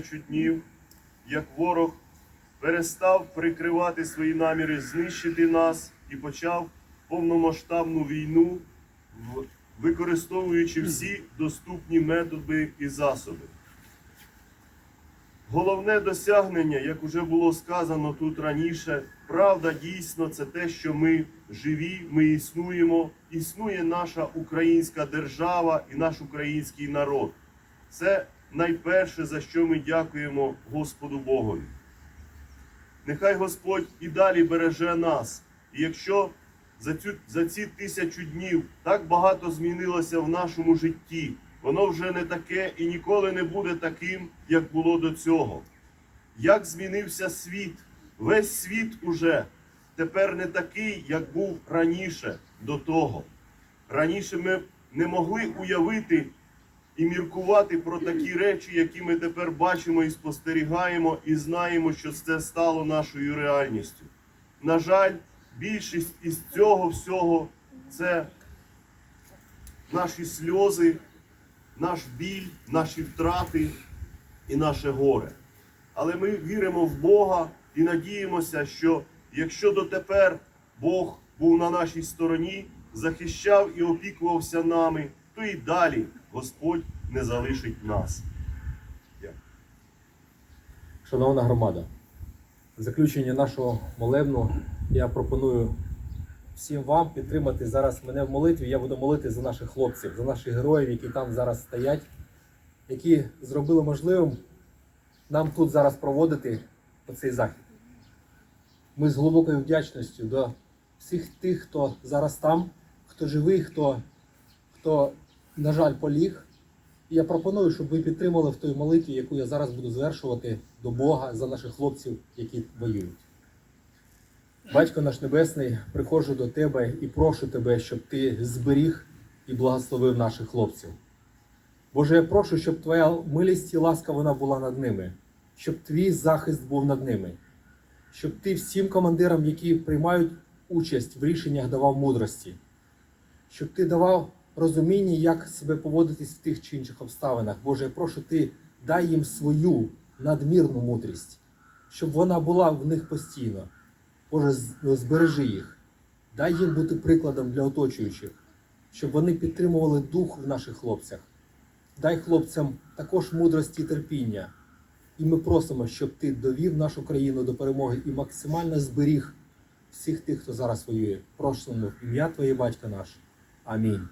тисячу днів, як ворог перестав прикривати свої наміри знищити нас і почав повномасштабну війну, використовуючи всі доступні методи і засоби. Головне досягнення, як уже було сказано тут раніше, правда дійсно це те, що ми живі, ми існуємо, існує наша українська держава і наш український народ. Це найперше, за що ми дякуємо Господу Богові. Нехай Господь і далі береже нас. І якщо за, цю, за ці тисячу днів так багато змінилося в нашому житті, воно вже не таке і ніколи не буде таким, як було до цього. Як змінився світ? Весь світ уже тепер не такий, як був раніше до того. Раніше ми не могли уявити і міркувати про такі речі, які ми тепер бачимо і спостерігаємо, і знаємо, що це стало нашою реальністю. На жаль, більшість із цього всього це наші сльози, наш біль, наші втрати і наше горе. Але ми віримо в Бога і надіємося, що якщо дотепер Бог був на нашій стороні, захищав і опікувався нами, то і далі Господь не залишить нас. Дякую. Шановна громада, в заключення нашого молебну я пропоную всім вам підтримати зараз мене в молитві. Я буду молити за наших хлопців, за наших героїв, які там зараз стоять, які зробили можливим нам тут зараз проводити цей захід. Ми з глибокою вдячністю до всіх тих, хто зараз там, хто живий, хто, хто на жаль, поліг. І я пропоную, щоб ви підтримали в той молитві, яку я зараз буду звершувати до Бога за наших хлопців, які воюють. Батько наш Небесний, приходжу до тебе і прошу тебе, щоб ти зберіг і благословив наших хлопців. Боже, я прошу, щоб твоя милість і ласка вона була над ними, щоб твій захист був над ними, щоб ти всім командирам, які приймають участь в рішеннях, давав мудрості, щоб ти давав розуміння, як себе поводитись в тих чи інших обставинах. Боже, я прошу ти дай їм свою надмірну мудрість, щоб вона була в них постійно. Боже, збережи їх, дай їм бути прикладом для оточуючих, щоб вони підтримували дух в наших хлопцях. Дай хлопцям також мудрості і терпіння. І ми просимо, щоб ти довів нашу країну до перемоги і максимально зберіг всіх тих, хто зараз воює. В ім'я Твоє батька наш. Амінь.